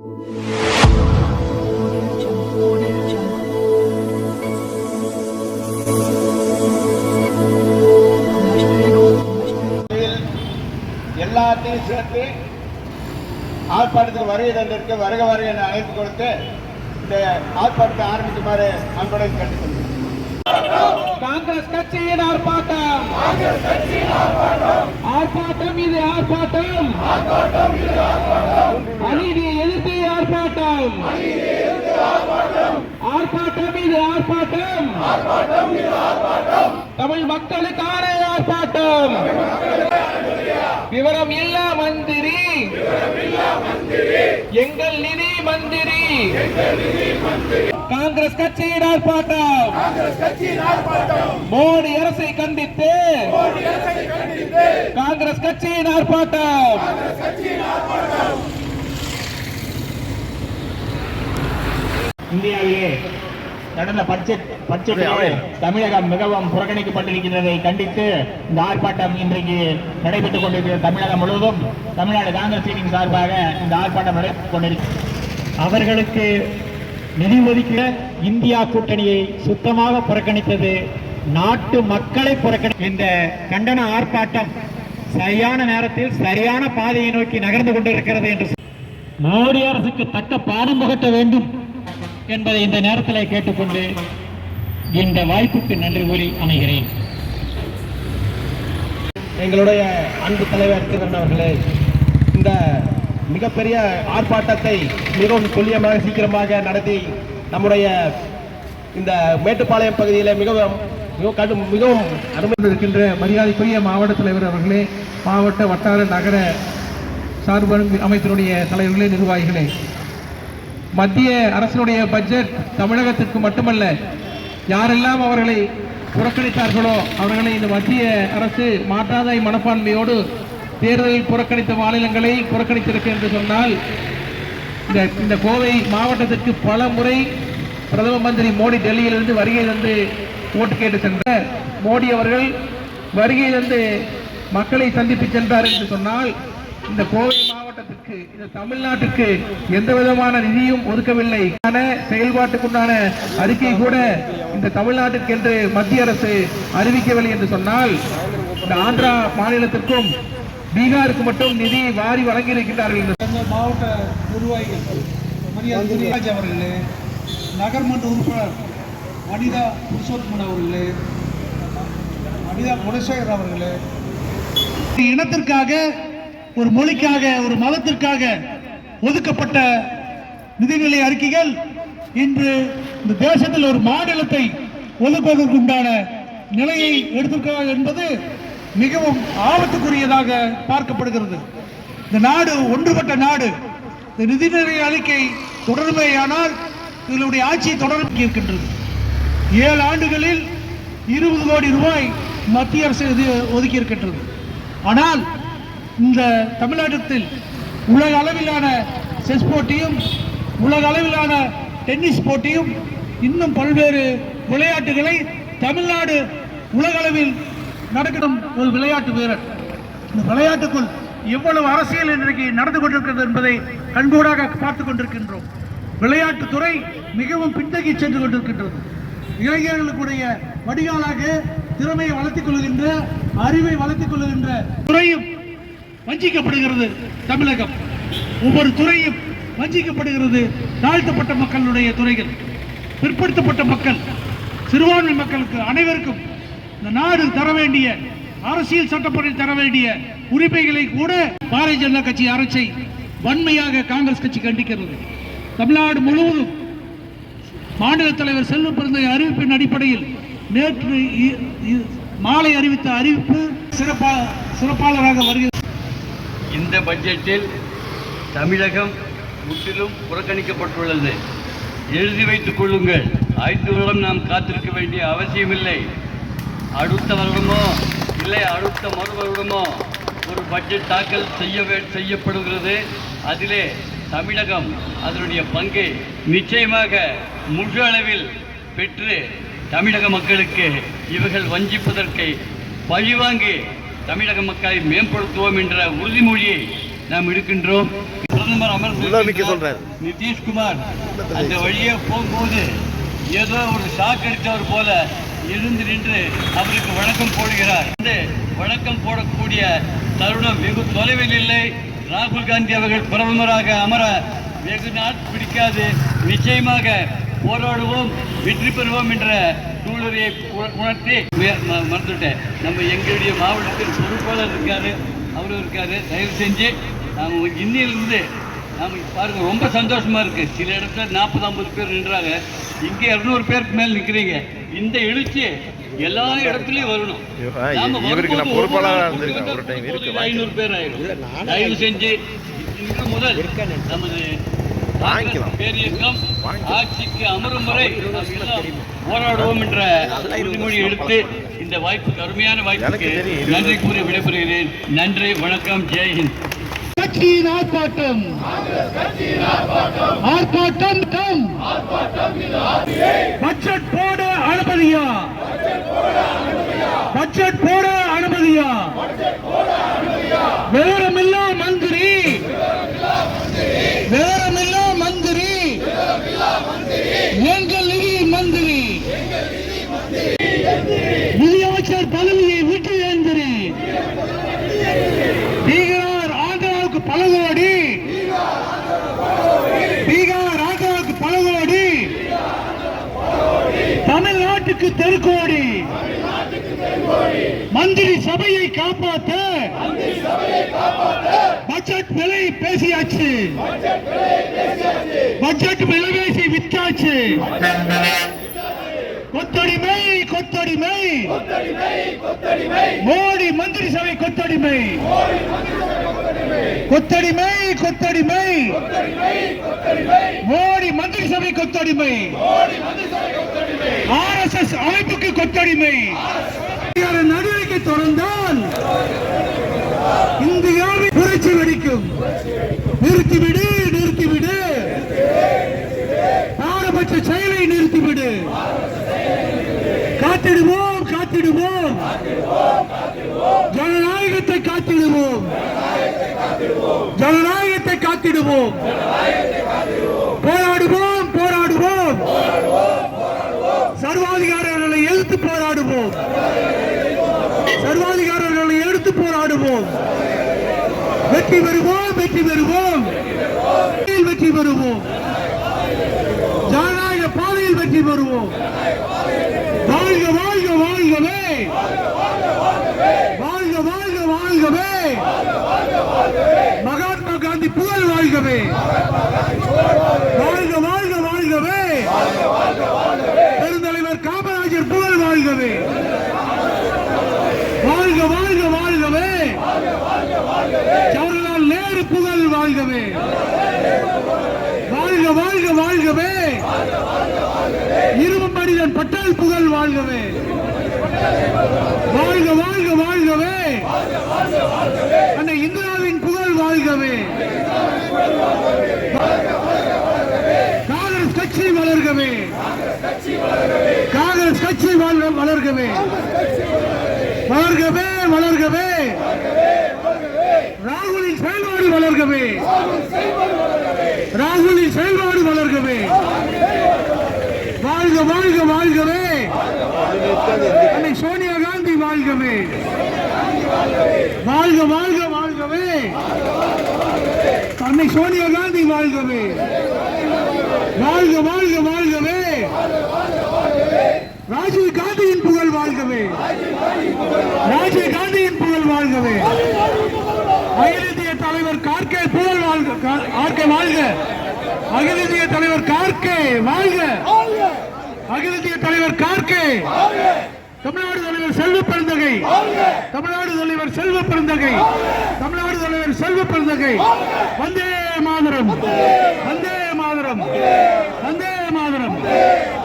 எல்லாத்தையும் சேர்த்து ஆர்ப்பாட்டத்தில் வருகை தந்திருக்க வருக வருகை என அழைப்பு கொடுத்து இந்த ஆர்ப்பாட்டத்தை ஆரம்பிக்குமாறு அன்புடன் கேட்டுக்கொள்கிறேன். காங்கிரஸ் கட்சியின் ஆர்ப்பாட்டம். ஆர்ப்பாட்டம் இது ஆர்ப்பாட்டம். அநீதியை எதிர்த்து ஆர்ப்பாட்டம். ஆர்ப்பாட்டம் இது ஆர்ப்பாட்டம். தமிழ் மக்களுக்கான ஆர்ப்பாட்டம். விவரம் இல்லா மந்திரி. எங்கள் நிதி மந்திரி. காங்கிரஸ் கட்சியின் ஆர்ப்பாட்டம். மோடி அரசை கண்டித்து. காங்கிரஸ் கட்சியின் ஆர்ப்பாட்டம். இந்தியாவிலே நடந்த பட்ஜெட் பட்ஜெட்டிலே தமிழகம் மிகவும் புறக்கணிக்கப்பட்டிருக்கிறதை கண்டித்து இந்த ஆர்ப்பாட்டம் இன்றைக்கு நடைபெற்றுக் கொண்டிருக்கிறது தமிழகம் முழுவதும். தமிழ்நாடு காங்கிரஸ் கட்சியின் சார்பாக இந்த ஆர்ப்பாட்டம் நடைபெற்றுக் கொண்டிருக்கிறது. அவர்களுக்கு நிதி ஒதுக்கிய இந்தியா கூட்டணியை சுத்தமாக புறக்கணித்தது நாட்டு மக்களை புறக்கணி. இந்த கண்டன ஆர்ப்பாட்டம் சரியான நேரத்தில் சரியான பாதையை நோக்கி நகர்ந்து கொண்டிருக்கிறது என்று மோடி அரசுக்கு தக்க பாடம் புகட்ட வேண்டும் என்பதை இந்த நேரத்தில் கேட்டுக்கொண்டு இந்த வாய்ப்புக்கு நன்றி கூறி அமைகிறேன். எங்களுடைய அன்பு தலைவர் திருவண்ண அவர்களே இந்த மிகப்பெரிய ஆர்ப்பாட்டத்தை மிகவும் துல்லியமாக சீக்கிரமாக நடத்தி நம்முடைய இந்த மேட்டுப்பாளையம் பகுதியில் மிகவும் மிகவும் கடும் மிகவும் அனுமதி இருக்கின்ற மரியாதைக்குரிய மாவட்ட தலைவர் அவர்களே மாவட்ட வட்டார நகர சார்பு அமைப்பினுடைய தலைவர்களே நிர்வாகிகளே. மத்திய அரசினுடைய பட்ஜெட் தமிழகத்திற்கு மட்டுமல்ல யாரெல்லாம் அவர்களை புறக்கணித்தார்களோ அவர்களை இந்த மத்திய அரசு மாற்றாதாய் மனப்பான்மையோடு தேர்தலில் புறக்கணித்த மாநிலங்களை புறக்கணித்திருக்கு என்று சொன்னால் இந்த இந்த கோவை மாவட்டத்திற்கு பல முறை பிரதம மந்திரி மோடி டெல்லியிலிருந்து வருகை தந்து ஓட்டு கேட்டு சென்ற மோடி அவர்கள் வருகை தந்து மக்களை சந்தித்து சென்றார் என்று சொன்னால் இந்த கோவை மாவட்டத்திற்கு இந்த தமிழ்நாட்டுக்கு எந்த விதமான நிதியும் ஒதுக்கவில்லை. செயல்பாட்டுக்குண்டான அறிக்கை கூட இந்த தமிழ்நாட்டிற்கு என்று மத்திய அரசு அறிவிக்கவில்லை என்று சொன்னால் இந்த ஆந்திரா மாநிலத்திற்கும் பீகாருக்கு மட்டும் நிதி வாரி வழங்கி இருக்கின்றார்கள் மாவட்ட நிர்வாகிகள் மரியாதை அவர்களே நகர்மன்ற உறுப்பினர் வனிதா புருஷோத்தமன் அவர்களே வனிதா குணசேகர் அவர்களே இனத்திற்காக ஒரு மொழிக்காக ஒரு மதத்திற்காக ஒதுக்கப்பட்ட நிதிநிலை அறிக்கைகள் இன்று இந்த தேசத்தில் ஒரு மாநிலத்தை ஒதுக்குவதற்குண்டான நிலையை எடுத்திருக்கிறார் என்பது மிகவும் ஆபத்துக்குரியதாக பார்க்கப்படுகிறது. இந்த நாடு ஒன்றுபட்ட நாடு இந்த நிதிநிலை அறிக்கை தொடர்மையானால் இதனுடைய ஆட்சி தொடர்பு இருக்கின்றது. ஏழு ஆண்டுகளில் இருபது கோடி ரூபாய் மத்திய அரசு ஒதுக்கி இருக்கின்றது. ஆனால் இந்த தமிழ்நாட்டத்தில் உலக அளவிலான செஸ் போட்டியும் உலக அளவிலான டென்னிஸ் போட்டியும் இன்னும் பல்வேறு விளையாட்டுகளை தமிழ்நாடு உலக அளவில் நடக்கும் ஒரு விளையாட்டு வீரர். இந்த விளையாட்டுக்குள் எவ்வளவு அரசியல் இன்றைக்கு நடந்து கொண்டிருக்கிறது என்பதை கண்கூடாக பார்த்துக் கொண்டிருக்கின்றோம். விளையாட்டுத்துறை மிகவும் பின்தங்கி சென்று கொண்டிருக்கின்றது. இளைஞர்களுக்குடைய வடிகாலாக திறமையை வளர்த்துக் கொள்கின்ற அறிவை வளர்த்துக் கொள்கின்ற துறையும் வஞ்சிக்கப்படுகிறது தமிழகம். ஒவ்வொரு துறையும் வஞ்சிக்கப்படுகிறது தாழ்த்தப்பட்ட மக்களுடைய துறைகள் பிற்படுத்தப்பட்ட மக்கள் சிறுபான்மை மக்களுக்கு அனைவருக்கும் இந்த நாடு தர வேண்டிய அரசியல் சட்டப்படி தர வேண்டிய உரிமைகளை கூட பாரதிய ஜனதா கட்சி அரசை வன்மையாக காங்கிரஸ் கட்சி கண்டிக்கிறது. தமிழ்நாடு முழுவதும் மாநில தலைவர் செல்வ பிறந்த அறிவிப்பின் அடிப்படையில் நேற்று மாலை அறிவித்த அறிவிப்பு சிறப்பா சிறப்பாளராக வருகிறது. இந்த பட்ஜெட்டில் தமிழகம் முற்றிலும் புறக்கணிக்கப்பட்டுள்ளது. எழுதி வைத்துக் கொள்ளுங்கள். ஐந்து வருடம் நாம் காத்திருக்க வேண்டிய அவசியமில்லை. அடுத்த வருடமோ இல்லை அடுத்த மறு வருடமோ ஒரு பட்ஜெட் தாக்கல் செய்ய வே- செய்யப்படுகிறது. அதிலே தமிழகம் அதனுடைய பங்கை நிச்சயமாக முழு அளவில் பெற்று தமிழக மக்களுக்கு இவர்கள் வஞ்சிப்பதற்கு பழிவாங்கி தமிழக மக்களை மேம்படுத்துவோம் என்ற உறுதிமொழியை நாம் இருக்கின்றோம் பிரதமர் அமர்ந்து. நிதிஷ்குமார் அந்த வழியே போகும்போது ஏதோ ஒரு ஷாக் அடித்தவர் போல எழுந்து நின்று அவருக்கு வணக்கம் போடுகிறார். வணக்கம் போடக்கூடிய தருணம் வெகு தொலைவில் இல்லை. ராகுல் காந்தி அவர்கள் பிரதமராக அமர வெகு நாள் பிடிக்காது. நிச்சயமாக போராடுவோம் வெற்றி பெறுவோம் என்ற உண- உணர்த்தி மறந்துவிட்டேன் நம்ம எங்களுடைய மாவட்டத்தில் பொறுப்பாளர் இருக்காரு அவரும் இருக்காரு. தயவு செஞ்சு நாம் இன்னிலிருந்து நாம பாருங்க ரொம்ப சந்தோஷமா இருக்கு. சில இடத்துல நாற்பது ஐம்பது பேர் நின்றாங்க. இங்க இருநூறு பேருக்கு மேல் நிக்கிறீங்க. இந்த எழுச்சி எல்லா இடத்துலயும் வரணும். ஐநூறு பேர் ஆயிரும். தயவு செஞ்சு இன்று முதல் நமது. பேரியக்கம் ஆட்சிக்கு அமரும் வரை போராடுவோம் என்ற உறுதிமொழி எடுத்து இந்த வாய்ப்புக்கு அருமையான வாய்ப்புக்கு. நன்றி கூறி விடைபெறுகிறேன். நன்றி வணக்கம் ஜெய்ஹிந்த் கட்சியின் ஆர்ப்பாட்டம். ஆர்ப்பாட்டம் டம் பட்ஜெட் போட அனுமதியா? பட்ஜெட் போட அனுமதியா? விவரமில்லா மந்திரி விவரமில்லா மந்திரி எங்கள் நிதி மந்திரி நிதியமைச்சர் பதவியை விட்டு எழுந்திரி பீகார் ஆந்திராவுக்கு பல கோடி பீகார் ஆந்திராவுக்கு பல கோடி நாட்டுக்கு தெருக்கோடி. மந்திரி சபையை காப்பாற்ற பட்ஜெட் விலை பேசியாச்சு. பட்ஜெட் விலைவேசி விற்றாச்சு கொத்தடிமை கொத்தடிமை. மோடி மந்திரி சபை கொத்தடிமை. கொத்தடிமை கொத்தடிமை. மோடி மந்திரி சபை கொத்தடிமை. ஆர்எஸ்எஸ் அமைப்புக்கு கொத்தடிமை. நடவடிக்கை தொடர்ந்தால் இந்தியாவில் புரட்சி வெடிக்கும். நிறுத்திவிடு நிறுத்திவிடு. பாரபட்ச செயலை நிறுத்திவிடு. காத்திடுவோம் காத்திடுவோம். ஜனநாயகத்தை காத்திடுவோம். ஜனநாயகத்தை காத்திடுவோம். போராடுவோம் சர்வாதிகாரர்களை எதிர்த்து போராடுவோம் சர்வாதிகாரர்களை எடுத்து போராடுவோம் வெற்றி பெறுவோம் வெற்றி பெறுவோம். வெற்றி பெறுவோம். ஜனநாயக பாதையில் வெற்றி பெறுவோம். வாழ்க வாழ்க வாழ்கவே. வாழ்க வாழ்க வாழ்கவே. மகாத்மா காந்தி புகழ் வாழ்கவே. வாழ்க வாழ்க வாழ்கவே. பெருந்தலைவர் காமராஜர் புகழ் வாழ்கவே. வாழ்க வாழ்க வாழ்கவே. பேரு புகழ் வாழ்கவே. வாழ்க வாழ்க வாழ்கவே. இரும்பு மனிதன் பட்டால் புகழ் வாழ்கவே. வாழ்க வாழ்க வாழ்கவே. அந்த இந்திராவின் புகழ் வாழ்கவே. காங்கிரஸ் கட்சி வளர்கவே. காங்கிரஸ் கட்சி வள- வளர்கவே. வளர்கவே வளர்கவே ராகுலின் செயல்பாடு வளர்கவே ராகுலின் செயல்பாடு வளர்கவே வாழ்க வாழ்க வாழ்கவே அன்னை சோனியா காந்தி வாழ்கவே வாழ்க வாழ்க வாழ்கவே. அன்னை சோனியா காந்தி வாழ்கவே. வாழ்க வாழ்க வாழ்கவே. ராஜீவ் காந்தியின் புகழ் வாழ்கவே. ராஜீவ் காந்தியின் புகழ் வாழ்கவே. அகில இந்திய தலைவர் கார்கே புகழ் வாழ்க கா- ஆர்கே வாழ்க. அகில இந்திய தலைவர் கார்கே வாழ்க. அகில இந்திய தலைவர் கார்கே. தமிழ்நாடு தலைவர் செல்வ பெருந்தகை. தமிழ்நாடு தலைவர் செல்வ பெருந்தகை. தமிழ்நாடு தலைவர் செல்வ பெருந்தகை. வந்தே மாதரம். வந்தே. மாதரம். வந்தே. மாதரம்.